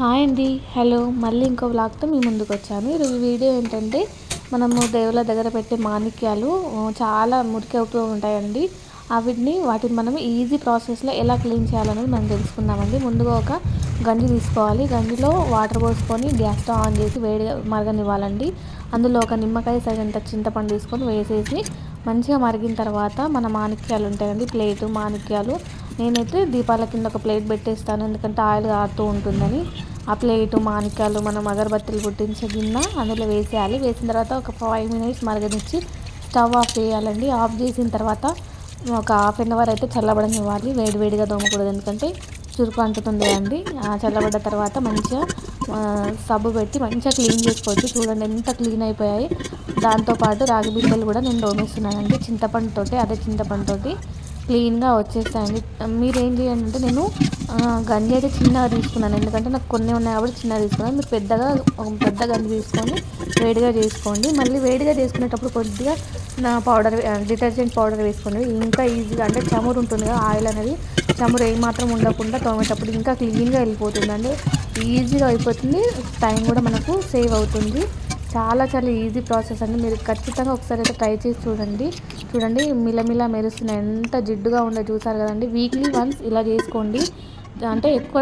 Hi అండి. Hello. మళ్ళీ ఇంకో వ్లాగ్తో మీ ముందుకు వచ్చాను. ఈరోజు వీడియో ఏంటంటే మనము దేవుళ్ళ దగ్గర పెట్టే మాణిక్యాలు చాలా మురికి అవుతూ ఉంటాయండి. వాటిని వాటిని మనం ఈజీ ప్రాసెస్లో ఎలా క్లీన్ చేయాలనేది మనం తెలుసుకుందామండి. ముందుగా ఒక గంజి తీసుకోవాలి. గంజిలో వాటర్ పోసుకొని గ్యాస్ స్టవ్ ఆన్ చేసి వేడిగా మరగనివ్వాలండి. అందులో ఒక నిమ్మకాయ సైజంత చింతపండు తీసుకొని వేసేసి మంచిగా మరిగిన తర్వాత మన మాణిక్యాలు ఉంటాయండి. ప్లేటు మాణిక్యాలు నేనైతే దీపాల కింద ఒక ప్లేట్ పెట్టేస్తాను. ఎందుకంటే ఆయిల్ కారుతూ ఉంటుందని. ఆ ప్లేటు మాణికాలు మనం అగరబత్తులు పుట్టించే గిన్నె అందులో వేసేయాలి. వేసిన తర్వాత ఒక ఫైవ్ మినిట్స్ మరగనిచ్చి స్టవ్ ఆఫ్ చేయాలండి. ఆఫ్ చేసిన తర్వాత ఒక హాఫ్ అన్ అవర్ అయితే చల్లబడనివ్వాలి వేడివేడిగా దోమకూడదు ఎందుకంటే చురుకు అంటుతుంది అండి చల్లబడ్డ తర్వాత మంచిగా సబ్బు పెట్టి మంచిగా క్లీన్ చేసుకోవచ్చు. చూడండి ఎంత క్లీన్ అయిపోయాయి. దాంతోపాటు రాగి బిడ్డలు కూడా నేను దోమేస్తున్నానండి చింతపండుతోటి అదే చింతపండుతోటి క్లీన్గా వచ్చేస్తాయండి మీరు ఏం చేయండి అంటే నేను గంజి అయితే చిన్నగా తీసుకున్నాను. ఎందుకంటే నాకు కొన్ని ఉన్నాయి కాబట్టి చిన్నగా తీసుకున్నాను. మీరు పెద్దగా ఒక పెద్ద గంజి తీసుకొని వేడిగా చేసుకోండి. మళ్ళీ వేడిగా చేసుకునేటప్పుడు కొద్దిగా నా పౌడర్ డిటర్జెంట్ పౌడర్ వేసుకోండి. ఇంకా ఈజీగా అంటే చమురు ఉంటుంది కదా ఆయిల్ అనేది చమురు ఏమాత్రం ఉండకుండా తోమేటప్పుడు ఇంకా క్లీన్గా వెళ్ళిపోతుంది అంటే ఈజీగా అయిపోతుంది. టైం కూడా మనకు సేవ్ అవుతుంది. చాలా చాలా ఈజీ ప్రాసెస్ అండి. మీరు ఖచ్చితంగా ఒకసారి అయితే ట్రై చేసి చూడండి. చూడండి మిలమిల మెరుస్తున్నాయి ఎంత జిడ్డుగా ఉండే చూసారు కదండి. వీక్లీ వన్స్ ఇలా చేసుకోండి. అంటే ఎక్కువ